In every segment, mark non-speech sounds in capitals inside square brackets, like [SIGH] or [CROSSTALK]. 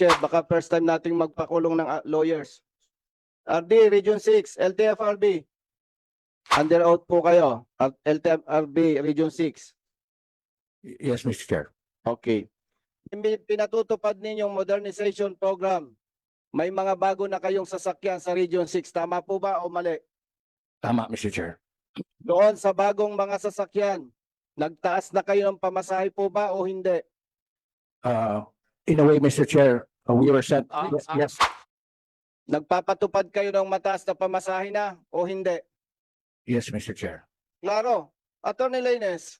Chair, baka first time nating magpakulong ng ah, lawyers. RD, Region 6, LTFRB. Under oath po kayo, at LTFRB, Region 6. Yes, Mr. Chair. Okay. Pin- Pinatutupad ninyong modernization program. May mga bago na kayong sasakyan sa Region 6. Tama po ba o mali? Tama, Mr. Chair. Doon sa bagong mga sasakyan, nagtaas na kayo ng pamasahe po ba o hindi? Uh, in a way, Mr. Chair, we were sent, Ah, yes, ah. yes, Nagpapatupad kayo ng mataas na pamasahe na o hindi? yes, Mr. Chair. Klaro. Attorney Lainez.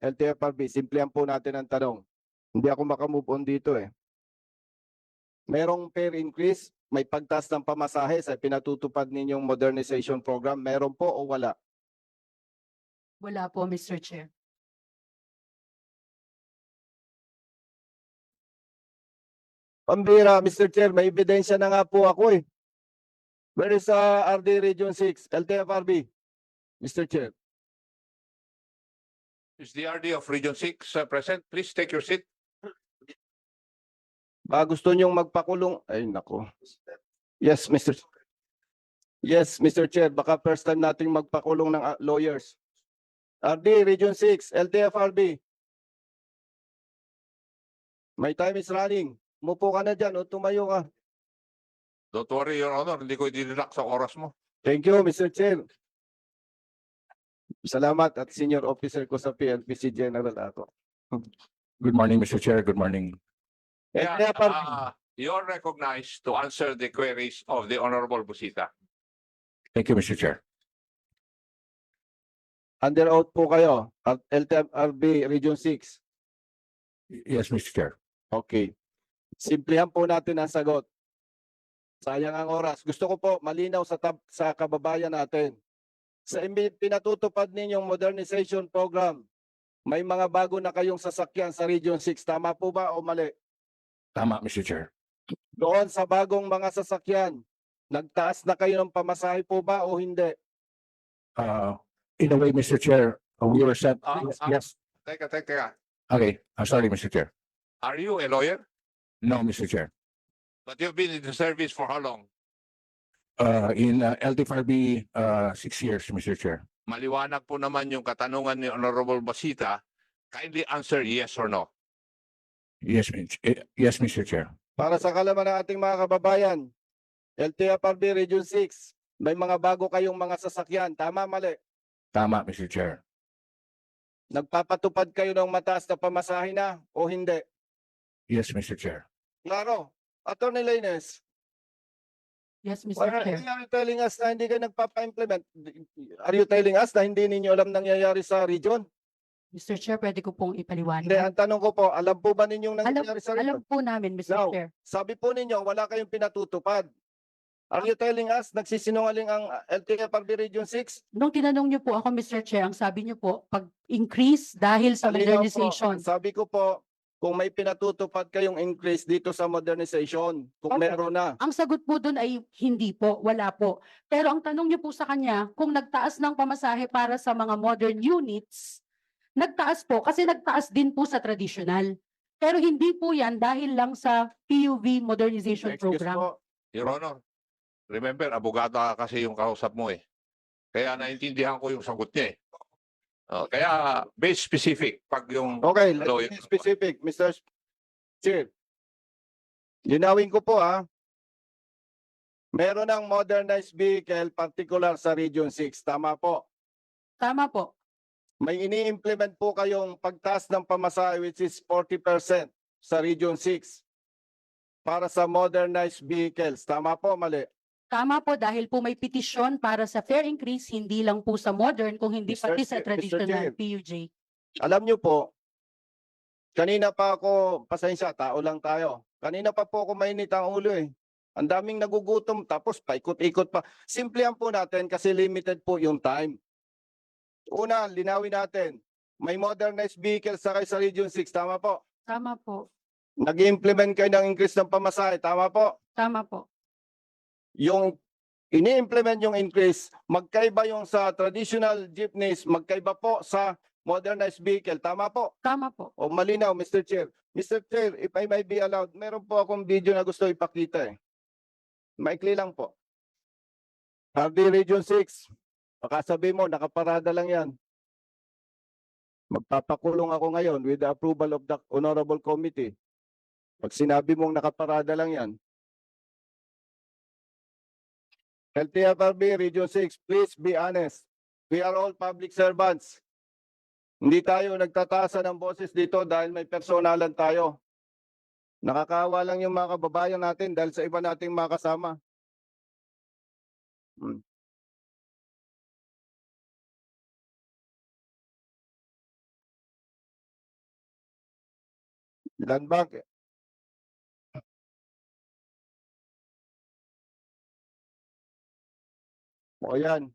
LTFRB, simplihan po natin ang tanong. Hindi ako makamove on dito eh. Merong fair increase, may pagtaas ng pamasahe sa pinatutupad ninyong modernization program. Meron po o wala? Wala po, Mr. Chair. Pambira, Mr. Chair, may ebidensya na nga po ako eh. Where is uh, RD Region 6, LTFRB? Mr. Chair. Is the RD of Region Six uh, present? Please take your seat. Ba gusto niyong magpakulong? Ay nako. Yes, Mr. Ch- Yes, Mr. Chair, baka first time nating magpakulong ng ah, lawyers. RD Region 6, LTFRB. My time is running. Mupo ka na dyan o tumayo ka. Don't worry, Your Honor, hindi ko idinilak sa oras mo. Thank you, Mr. Chair. Salamat at senior officer ko sa PNPC General ako. Good morning, Mr. Chair. Good morning. Yeah, LTFRB. uh, you're recognized to answer the queries of the Honorable Busita. Thank you, Mr. Chair. Under oath po kayo at LTFRB Region 6. Yes, Mr. Chair. Okay. Simplihan po natin ang sagot. Sayang ang oras. Gusto ko po malinaw sa tab sa kababayan natin. Sa pinatutupad ninyong modernization program, may mga bago na kayong sasakyan sa Region 6. Tama po ba o mali? Tama, Mr. Chair. Doon sa bagong mga sasakyan, nagtaas na kayo ng pamasahe po ba o hindi? Uh, in a way, Mr. Chair, uh, we were sent, Ah, yes, ah. yes. Teka, teka. Okay, I'm sorry, Mr. Chair. Are you a lawyer? No, Mr. Chair. But you've been in the service for how long? Uh, in uh, LTFRB, uh, six years, Mr. Chair. Maliwanag po naman yung katanungan ni Honorable Busita. Kindly answer yes or no. Yes, Mr. eh, yes, Mr. Chair. Para sa kalaman ng ating mga kababayan, LTFRB Region 6, may mga bago kayong mga sasakyan. Tama, mali? Tama, Mr. Chair. Nagpapatupad kayo ng mataas na pamasahe na o hindi? Yes, Mr. Chair. Klaro. Attorney Lainez, Yes, Mr. are Chair. why are you telling us na hindi kayo nagpapa-implement? Are you telling us na hindi ninyo alam nangyayari sa region? Mr. Chair, pwede ko pong Hindi, ipaliwanag. ang tanong ko po, alam po ba ninyong nangyayari sa region? Alam po namin, Mr. Now, Chair. Sabi po ninyo, wala kayong pinatutupad. Are you telling us nagsisinungaling ang LTFRB Region 6? Nung tinanong niyo po ako, Mr. Chair, ang sabi niyo po, pag-increase dahil sa Malinaw po. modernization. Sabi ko po, kung may pinatutupad kayong increase dito sa modernization, kung Okay. meron na. Ang sagot po doon ay hindi po, wala po. Pero ang tanong niyo po sa kanya, kung nagtaas ng pamasahe para sa mga modern units, nagtaas po kasi nagtaas din po sa traditional. Pero hindi po yan dahil lang sa PUV modernization Excuse program. po, Your Honor, remember, abogado ka kasi yung kausap mo eh. Kaya naintindihan ko yung sagot niya eh. Oh, kaya base specific pag yung Okay, let's Lawyer. be specific, Mr. Chair. Linawin ko po ha. Meron ng modernized vehicle particular sa Region 6. Tama po. Tama po. May ini-implement po kayong pagtaas ng pamasahe which is 40% sa Region 6 para sa modernized vehicles. Tama po, mali. Tama po dahil po may petisyon para sa fair increase, hindi lang po sa modern, kung hindi Mr. pati sa Chair- Mr. traditional Chair. PUJ. Alam niyo po, kanina pa ako, pasensya, tao lang tayo. Kanina pa po ako mainit ang ulo eh. Ang daming nagugutom tapos paikot-ikot pa. Simplihan po natin kasi limited po yung time. Una, linawin natin. May modernized vehicles sa kayo sa Region 6, tama po? Tama po. Nag-implement kayo ng increase ng pamasahe, tama po? Tama po. Yung ini-implement yung increase, magkaiba yung sa traditional jeepneys, magkaiba po sa modernized vehicle. Tama po. Tama po. O malinaw, Mr. Chair. Mr. Chair, if I may be allowed, meron po akong video na gusto ipakita eh. Maikli lang po. RD Region 6. Baka sabi mo, nakaparada lang yan. Magpapakulong ako ngayon with the approval of the Honorable Committee. Pag sinabi mong nakaparada lang yan. LTFRB Region 6, please be honest. We are all public servants. Hindi tayo nagtatasa ng boses dito dahil may personalan tayo. Nakakawa lang yung mga kababayan natin dahil sa iba nating mga kasama. Hmm. Land O yan.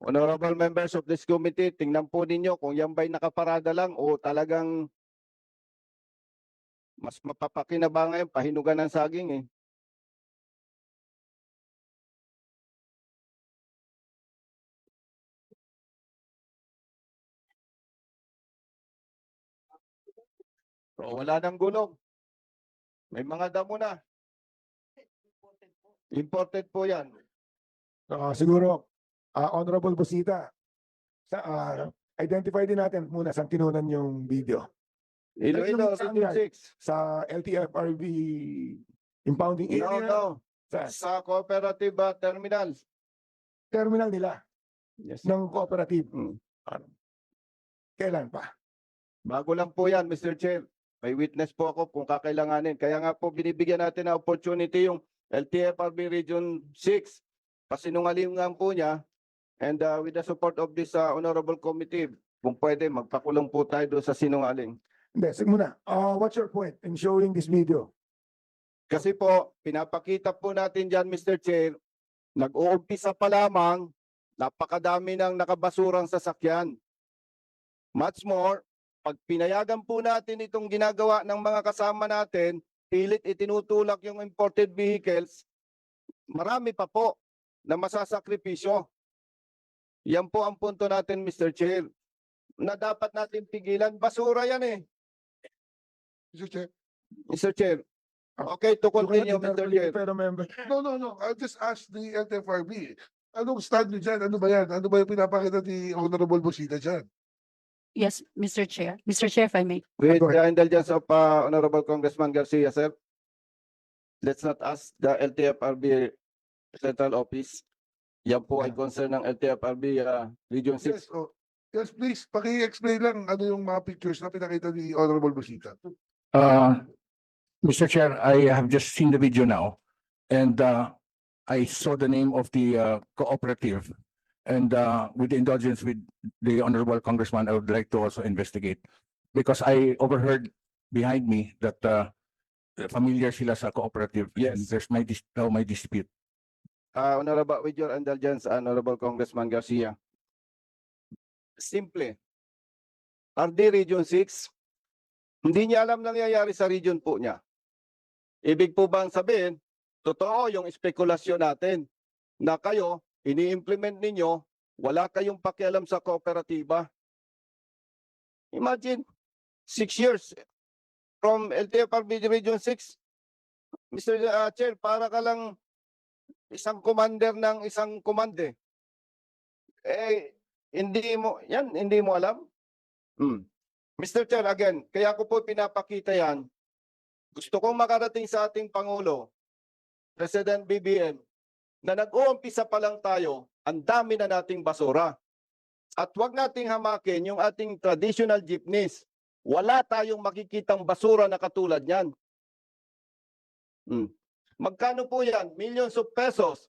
Honorable members of this committee, tingnan po ninyo kung yan ba'y nakaparada lang o talagang mas mapapakinabangan yung pahinugan ng saging eh. So, wala nang gulong. May mga damo na. Imported po yan. Ah, siguro, ah, Honorable Busita, sa, ah, identify din natin muna sa tinunan yung video. Iloilo, Saan Region yan? 6. Sa LTFRB impounding No, area, no. sa Sa cooperative uh, terminal. terminal nila Yes. ng cooperative. Mm. Kailan pa? Bago lang po yan, Mr. Chair. May witness po ako kung kakailanganin. Kaya nga po binibigyan natin ng opportunity yung LTFRB Region 6. Pasinungalingan po niya. And uh, with the support of this uh, honorable committee, kung pwede, magpakulong po tayo doon sa sinungaling. Hindi, sige muna. Ah, what's your point in showing this video? Kasi po, pinapakita po natin dyan, Mr. Chair, nag-uumpisa pa lamang, napakadami ng nakabasurang sasakyan. Much more, pag pinayagan po natin itong ginagawa ng mga kasama natin, pilit itinutulak yung imported vehicles, marami pa po na masasakripisyo. Yan po ang punto natin, Mr. Chair, na dapat natin pigilan. Basura yan eh, Mr. Chair. Mr. Chair. Okay, to continue, Mr. Chair. Pero member, No, no, no. I'll just ask the LTFRB. Anong stand nyo dyan? Ano ba yan? Ano ba yung pinapakita ni Honorable Busita dyan? Yes, Mr. Chair. Mr. Chair, if I may. With Go the indulgence of uh, Honorable Congressman Garcia, sir. Let's not ask the LTFRB Central Office. Yan po ay concern ng LTFRB uh, Region 6. Yes, oh. Yes, please. Paki-explain lang ano yung mga pictures na pinakita ni Honorable Busita. Uh, Mr. Chair, I have just seen the video now and uh, I saw the name of the uh, cooperative. And uh, with the indulgence with the honorable congressman, I would like to also investigate. Because I overheard behind me that uh, familiar sila sa cooperative. and Yes. There's my, dis- now my dispute. Uh, Honorable, with your indulgence, Honorable Congressman Garcia. Simple. RD Region 6, hindi niya alam nangyayari sa region po niya. Ibig po bang sabihin, totoo yung spekulasyon natin na kayo, ini-implement ninyo, wala kayong pakialam sa kooperatiba. Imagine, six years from LTFRB Region 6, Mr. uh, Chair, para ka lang isang commander ng isang komande. Eh, hindi mo, yan, hindi mo alam? Hmm. Mr. Chair, again, kaya ko po pinapakita yan. Gusto kong makarating sa ating Pangulo, President BBM, na nag-uumpisa pa lang tayo, ang dami na nating basura. At wag nating hamakin yung ating traditional jeepneys. Wala tayong makikitang basura na katulad yan. Hmm. Magkano po yan? Millions of pesos.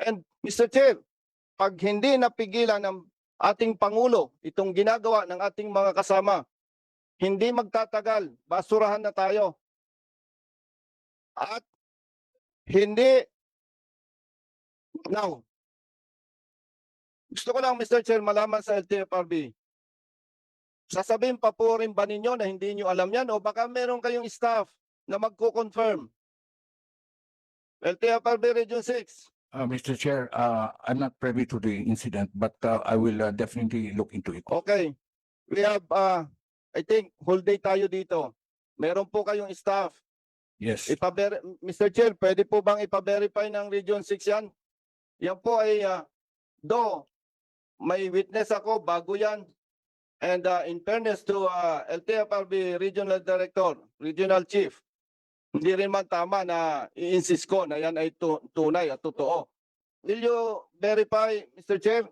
And Mr. Chair, pag hindi napigilan ng ating Pangulo itong ginagawa ng ating mga kasama, hindi magtatagal, basurahan na tayo. At hindi, now, gusto ko lang Mr. Chair malaman sa LTFRB, sasabihin pa po rin ba ninyo na hindi nyo alam yan o baka meron kayong staff na magko-confirm? LTFRB Region 6. Uh, Mr. Chair, uh, I'm not privy to the incident, but uh, I will uh, definitely look into it. Okay. We have, uh, I think, whole day tayo dito. Meron po kayong staff. Yes, Ipaber Mr. Chair, pwede po bang ipa-verify ng Region 6 yan? Yan po ay, uh, do, may witness ako, bago yan. And uh, in fairness to uh, LTFRB Regional Director, Regional Chief, hindi rin man tama na i-insist ko na yan ay tu- tunay at totoo. Will you verify, Mr. Chair?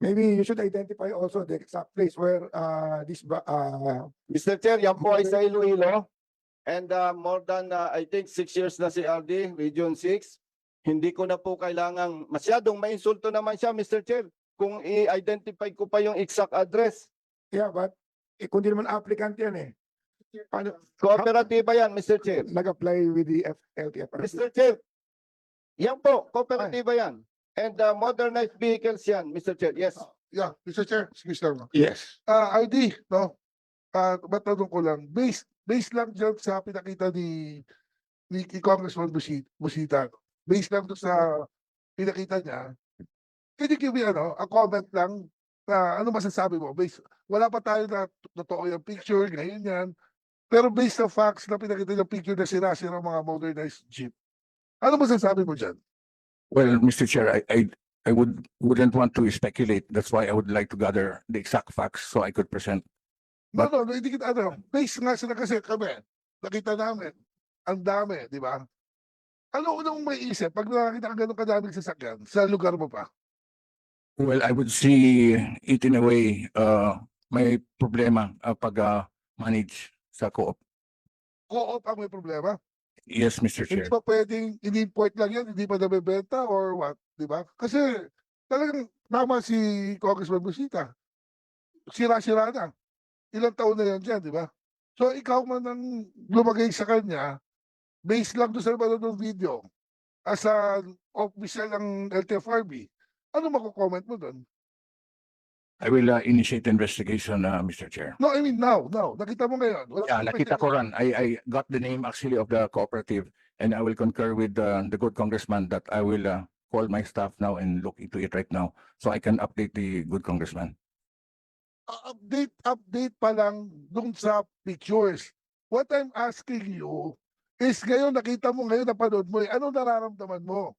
Maybe you should identify also the exact place where uh this ba- uh Mr. Chair, yan po ay sa Iloilo. And uh, more than, uh, I think, six years na si RD, Region 6. Hindi ko na po kailangang, masyadong mainsulto naman siya, Mr. Chair. Kung i-identify ko pa yung exact address. yeah, but eh, kung di naman applicant yan eh. Paano Kooperatiba yan, Mr. Chair. nag-apply with the F LTFRB? Mr. Chair, yan po, kooperatiba yan. And uh, modernized vehicles yan, Mr. Chair. Yes. Yeah, Mr. Chair, excuse lang. yes. Ah, ID, no? Ah, matanong ko lang, based, based lang dyan sa pinakita ni, ni ni Congressman Busi- Busita, no? Based lang doon sa pinakita niya, can you give me, ano, a comment lang na ano masasabi mo? Based, wala pa tayo na totoo yung picture, ngayon yan. Pero based sa facts na pinakita yung picture na sira-sira mga modernized jeep, ano masasabi mo dyan? Well, Mr. Chair, I, I, I would, wouldn't want to speculate. That's why I would like to gather the exact facts so I could present. No, no, no, hindi kita, ano, based nga sila kasi kami, nakita namin, ang dami, di ba? Ano unang may isip pag nakakita ka ganun kadaming sasakyan sa lugar mo pa? Well, I would see it in a way, uh, may problema uh, pag uh, manage sa co-op. Co-op ang may problema. Yes, Mr. Hindi Chair. pa pwedeng in-import lang yan, hindi pa nabebenta or what, di ba? Kasi talagang tama si Congressman Busita. Sira-sira na. Ilang taon na yan dyan, di ba? So ikaw man ang lumagay sa kanya, based lang doon sa panonood ng video, as an official ng LTFRB, ano mako-comment mo doon? I will uh, initiate investigation, uh, Mr. Chair. No, I mean now, now. Nakita mo ngayon. Wala Yeah, nakita ko ran. I, I got the name actually of the cooperative and I will concur with uh, the good congressman that I will uh, call my staff now and look into it right now so I can update the good congressman. Uh, update, update pa lang dun sa pictures. What I'm asking you is ngayon nakita mo ngayon napanood mo, eh, ano nararamdaman mo?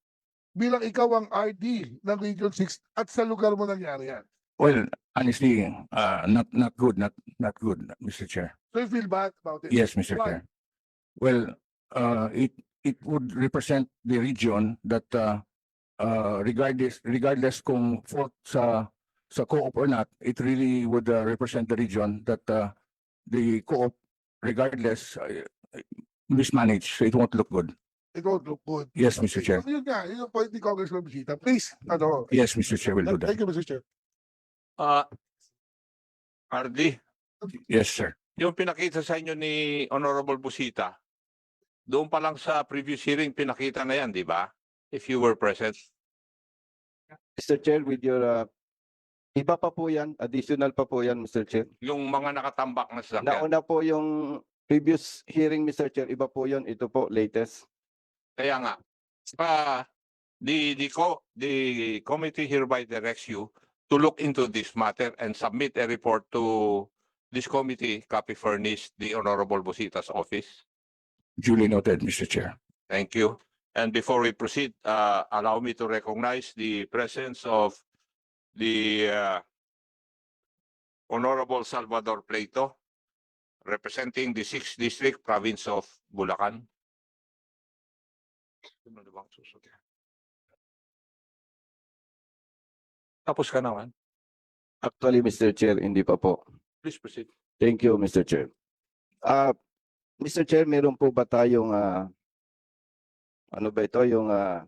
Bilang ikaw ang RD ng Region 6 at sa lugar mo nangyari yan. Well, honestly, uh, not, not good, not, not good, Mr. Chair. So you feel bad about it? Yes, Mr. Why? Chair. Well, uh, it, it would represent the region that, uh, uh, regardless, regardless kung fault sa, sa co-op or not, it really would, uh, represent the region that, uh, the co-op, regardless, uh, mismanaged, so it won't look good. It won't look good. Yes, Mr. Chair. Yun nga, yun yung point ni Congressman Bisita. Please, ano. Yes, Mr. Chair, will do that. Thank you, Mr. Chair. Ah, RD, Yes, sir. yung pinakita sa inyo ni Honorable Busita, doon pa lang sa previous hearing, pinakita na yan, di ba? If you were present. Mr. Chair, with your, uh, iba pa po yan, additional pa po yan, Mr. Chair. Yung mga nakatambak na sasakyan. Nauna po yung previous hearing, Mr. Chair. Iba po yun. Ito po, latest. Kaya nga, pa the the co the committee hereby directs you to look into this matter and submit a report to this committee, copy furnished the Honorable Busita's office. Duly noted, Mr. Chair. Thank you. And before we proceed, uh, allow me to recognize the presence of the uh, Honorable Salvador Plato, representing the sixth district province of Bulacan. Tapos ka naman. Actually, Mr. Chair, hindi pa po. Please proceed. Thank you, Mr. Chair. Ah, Mr. Chair, meron po ba tayong ah, ano ba ito yung ah,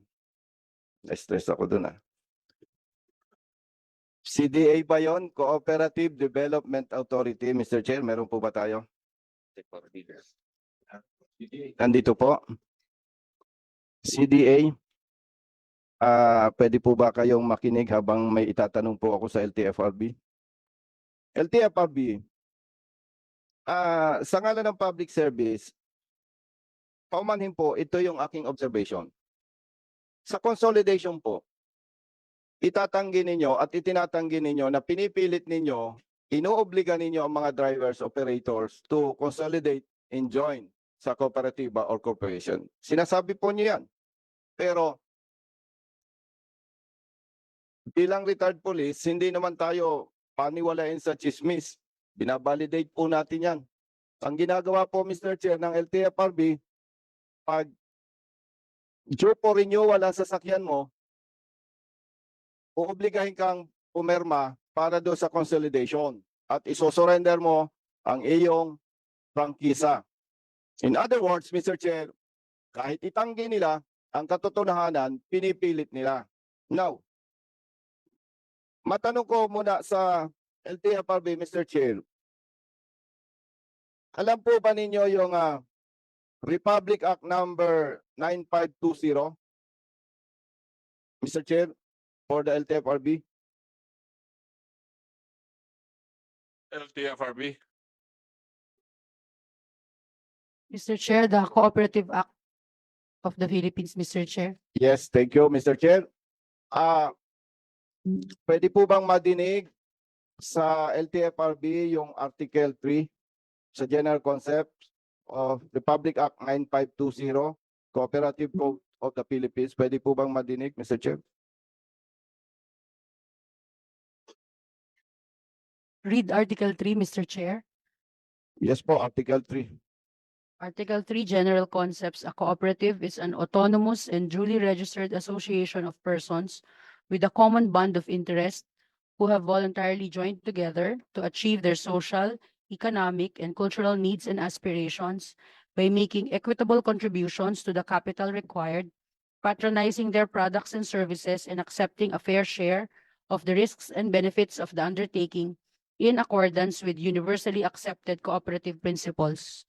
na-stress ako dun ah. CDA ba yon? Cooperative Development Authority, Mr. Chair, meron po ba tayo? Nandito po. CDA. Ah, pwede po ba kayong makinig habang may itatanong po ako sa LTFRB? LTFRB, ah sa ngalan ng public service, paumanhin po, ito yung aking observation. Sa consolidation po, itatanggi ninyo at itinatanggi ninyo na pinipilit ninyo, inuobliga ninyo ang mga drivers, operators to consolidate and join sa kooperatiba or corporation. Sinasabi po niyo yan. Pero bilang retired police, hindi naman tayo paniwalain sa chismis. Binabalidate po natin yan. Ang ginagawa po, Mr. Chair, ng LTFRB, pag due for renewal ang sasakyan mo, uubligahin kang pumerma para do sa consolidation at isosurrender mo ang iyong prangkisa. In other words, Mr. Chair, kahit itanggi nila, ang katotohanan, pinipilit nila. Now, matanong ko muna sa LTFRB, Mr. Chair. Alam po ba ninyo yung ah, Republic Act number 9520? Mr. Chair, for the LTFRB? LTFRB. Mr. Chair, the Cooperative Act of the Philippines, Mr. Chair. Yes, thank you, Mr. Chair. Ah, pwede po bang madinig sa LTFRB yung Article 3 sa General Concept of Republic Act 9520, Cooperative Code of the Philippines? Pwede po bang madinig, Mr. Chair? Read Article 3, Mr. Chair. Yes po, Article 3. Article 3 General Concepts A cooperative is an autonomous and duly registered association of persons with a common bond of interest who have voluntarily joined together to achieve their social, economic, and cultural needs and aspirations by making equitable contributions to the capital required, patronizing their products and services, and accepting a fair share of the risks and benefits of the undertaking in accordance with universally accepted cooperative principles.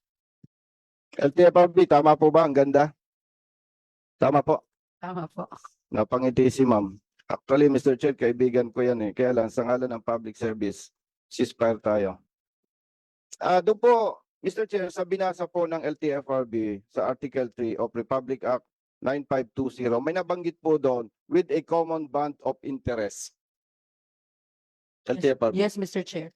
LTFRB, tama po ba? Ang ganda. Tama po. Tama po. Napangiti si ma'am. Actually, Mr. Chair, kaibigan ko yan eh. Kaya lang, sa ngalan ng public service, ceasefire tayo. Ah, doon po, Mr. Chair, sa binasa po ng LTFRB sa Article 3 of Republic Act 9520, may nabanggit po doon with a common bond of interest. LTFRB. Yes, Mr. Chair.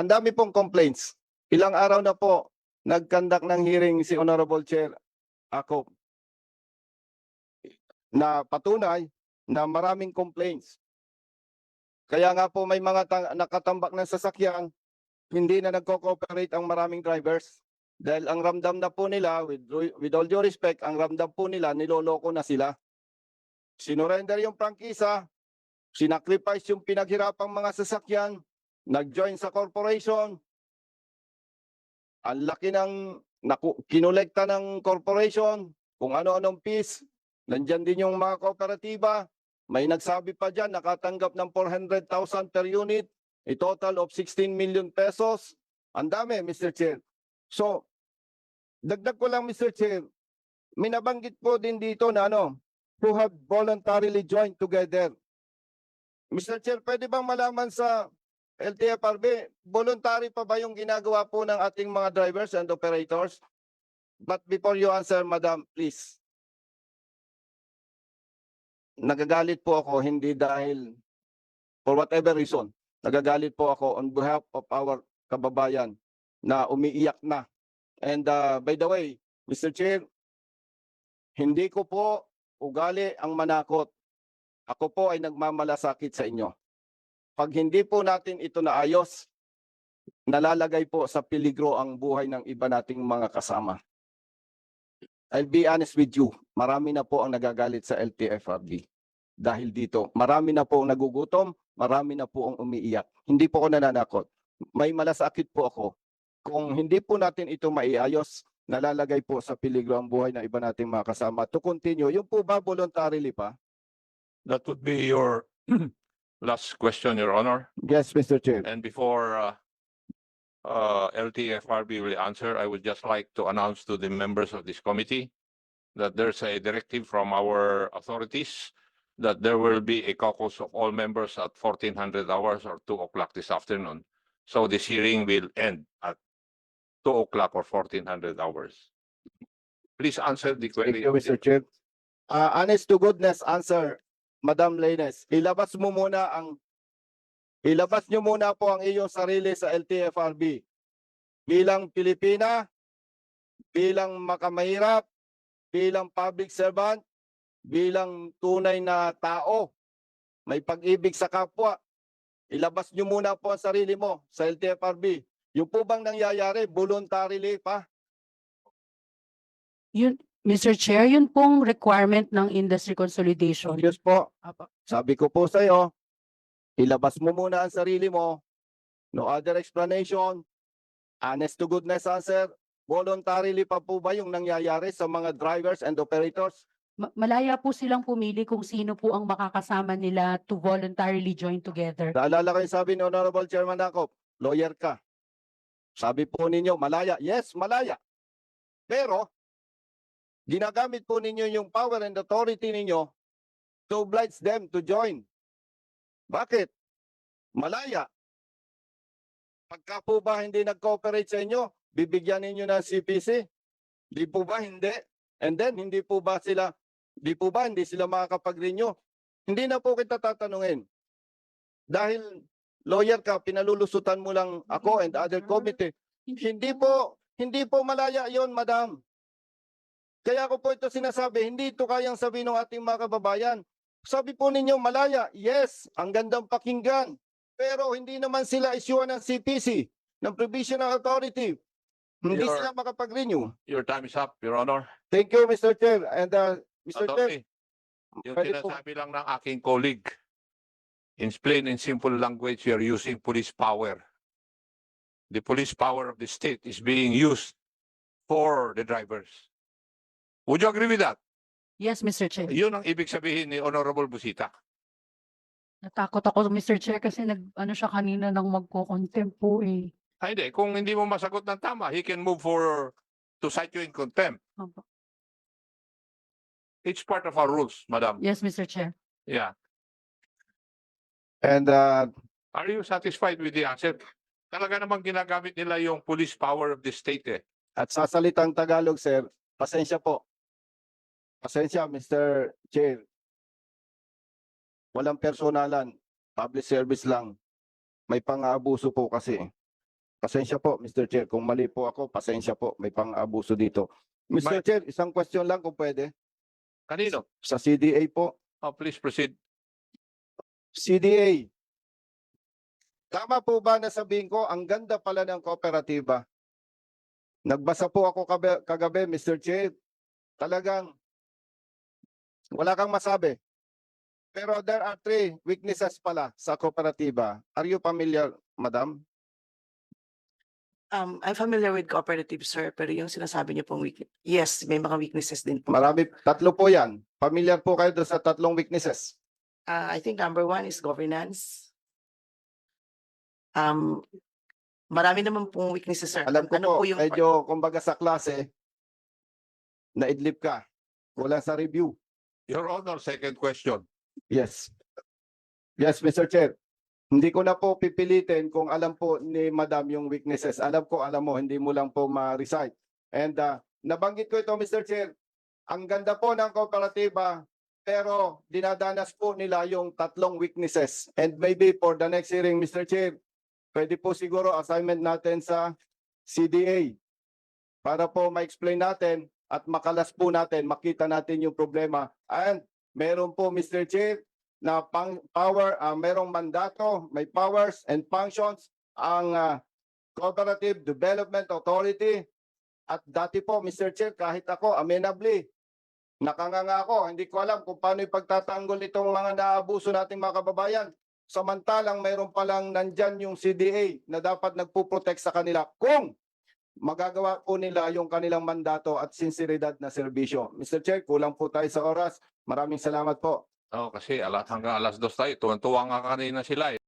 Ang dami pong complaints. Ilang araw na po nagkandak ng hearing si Honorable Chair ako na patunay na maraming complaints. Kaya nga po may mga nakatambak ng sasakyan, hindi na nagko-cooperate ang maraming drivers. Dahil ang ramdam na po nila, with, with all due respect, ang ramdam po nila, niloloko na sila. Sinurrender yung prangkisa, sinacrifice yung pinaghirapang mga sasakyan, nag-join sa corporation. Ang laki ng naku, kinolekta ng corporation, kung ano-anong fees. Nandyan din yung mga kooperatiba. May nagsabi pa dyan, nakatanggap ng 400,000 per unit, a total of 16 million pesos. Ang dami, Mr. Chair. So, dagdag ko lang, Mr. Chair, may nabanggit po din dito na ano, who have voluntarily joined together. Mr. Chair, pwede bang malaman sa LTFRB, voluntary pa ba yung ginagawa po ng ating mga drivers and operators? But before you answer, Madam, please. Nagagalit po ako hindi dahil for whatever reason. Nagagalit po ako on behalf of our kababayan na umiiyak na. And uh, by the way, Mr. Chair, hindi ko po ugali ang manakot. Ako po ay nagmamalasakit sa inyo pag hindi po natin ito naayos, nalalagay po sa peligro ang buhay ng iba nating mga kasama. I'll be honest with you, marami na po ang nagagalit sa LTFRB. Dahil dito, marami na po ang nagugutom, marami na po ang umiiyak. Hindi po ako nananakot. May malasakit po ako. Kung hindi po natin ito maiayos, nalalagay po sa peligro ang buhay ng iba nating mga kasama. To continue, yung po ba voluntarily pa? That would be your [CLEARS THROAT] last question, Your Honor. Yes, Mr. Chair. And before uh, uh, LTFRB will answer, I would just like to announce to the members of this committee that there's a directive from our authorities that there will be a caucus of all members at fourteen hundred hours or two o'clock this afternoon. So this hearing will end at two o'clock or fourteen hundred hours. Please answer the Thank you, of Mr. Chair. Ah, honest to goodness answer, Madam Laines. Ilabas mo muna ang ilabas niyo muna po ang iyong sarili sa LTFRB. Bilang Pilipina, bilang makamahirap, bilang public servant, bilang tunay na tao, may pag-ibig sa kapwa. Ilabas niyo muna po ang sarili mo sa LTFRB. Yung po bang nangyayari, voluntarily pa? Yun, Mr. Chair, yun pong requirement ng industry consolidation. Yes po. Apo. Sabi ko po sa iyo, ilabas mo muna ang sarili mo. No other explanation. Honest to goodness answer. Voluntarily pa po ba yung nangyayari sa mga drivers and operators? Ma- malaya po silang pumili kung sino po ang makakasama nila to voluntarily join together. Naalala ko yung sabi ni Honorable Chairman Akop, lawyer ka. Sabi po ninyo, malaya. Yes, malaya. Pero, ginagamit po ninyo yung power and authority ninyo to oblige them to join. Bakit? Malaya. Pagka po ba hindi nag-cooperate sa inyo, bibigyan ninyo ng CPC? Di po ba hindi? And then, hindi po ba sila, di po ba hindi sila makakapag-renew? Hindi na po kita tatanungin. Dahil lawyer ka, pinalulusutan mo lang ako and other committee. Hindi po, hindi po malaya yon madam. Kaya ko po ito sinasabi, hindi ito kayang sabihin ng ating mga kababayan. Sabi po ninyo, malaya. Yes, ang gandang pakinggan. Pero hindi naman sila isyuan ng CPC, ng Provisional Authority. Hindi Your- sila makapag-renew. Your time is up, Your Honor. Thank you, Mr. Chair. And uh, Mr. Chair, Attorney, yung pwede po- sinasabi lang ng aking colleague, in plain and simple language, you're using police power. The police power of the state is being used for the drivers. Would you agree with that? Yes, Mr. Chair. Yun ang ibig sabihin ni Honorable Busita. Natakot ako, Mr. Chair, kasi nag, ano siya kanina nang magko-contempt po eh. Ay, hindi. Kung hindi mo masagot ng tama, he can move for to cite you in contempt. Opo. It's part of our rules, madam. Yes, Mr. Chair. Yeah. and uh, Are you satisfied with the answer? Talaga namang ginagamit nila yung police power of the state eh. At sa salitang Tagalog, sir, pasensya po. Pasensya, Mr. Chair. Walang personalan. Public service lang. May pang-aabuso po kasi. Pasensya po, Mr. Chair. Kung mali po ako, pasensya po. May pang-aabuso dito. Mr. Chair, isang question lang kung pwede. Kanino? Sa CDA po. Oh, please proceed. CDA. Tama po ba na sabihin ko, ang ganda pala ng kooperatiba? Nagbasa po ako kagabi, Mr. Chair. Talagang wala kang masabi. Pero there are three weaknesses pala sa kooperatiba. Are you familiar, madam? Um, I'm familiar with cooperative, sir, pero yung sinasabi niyo pong weak, yes, may mga weaknesses din po. Marami, tatlo po yan. Familiar po kayo doon sa tatlong weaknesses. Uh, I think number one is governance. Um, marami naman pong weaknesses, sir. Alam ko Ano po, yung medyo kumbaga sa klase, naidlip ka. Wala sa review. Your Honor, second question. Yes. Yes, Mr. Chair. Hindi ko na po pipilitin kung alam po ni Madam yung weaknesses. Alam ko, alam mo, hindi mo lang po ma-recite. And uh, nabanggit ko ito, Mr. Chair. Ang ganda po ng kooperatiba, pero dinadanas po nila yung tatlong weaknesses. And maybe for the next hearing, Mr. Chair, pwede po siguro assignment natin sa CDA para po ma-explain natin at makalas po natin, makita natin yung problema. And meron po, Mr. Chair, na pang power, ah, merong mandato, may powers and functions ang ah, Cooperative Development Authority. At dati po, Mr. Chair, kahit ako, amenably, nakanganga ako, hindi ko alam kung paano ipagtatanggol itong mga naabuso nating mga kababayan. Samantalang mayroon palang nandyan yung CDA na dapat nagpuprotect sa kanila kung magagawa po nila yung kanilang mandato at sinseridad na serbisyo. Mr. Chair, kulang po tayo sa oras. Maraming salamat po. Oh, kasi alas hanggang alas dos tayo. Tuwan-tuwa nga kanina sila eh.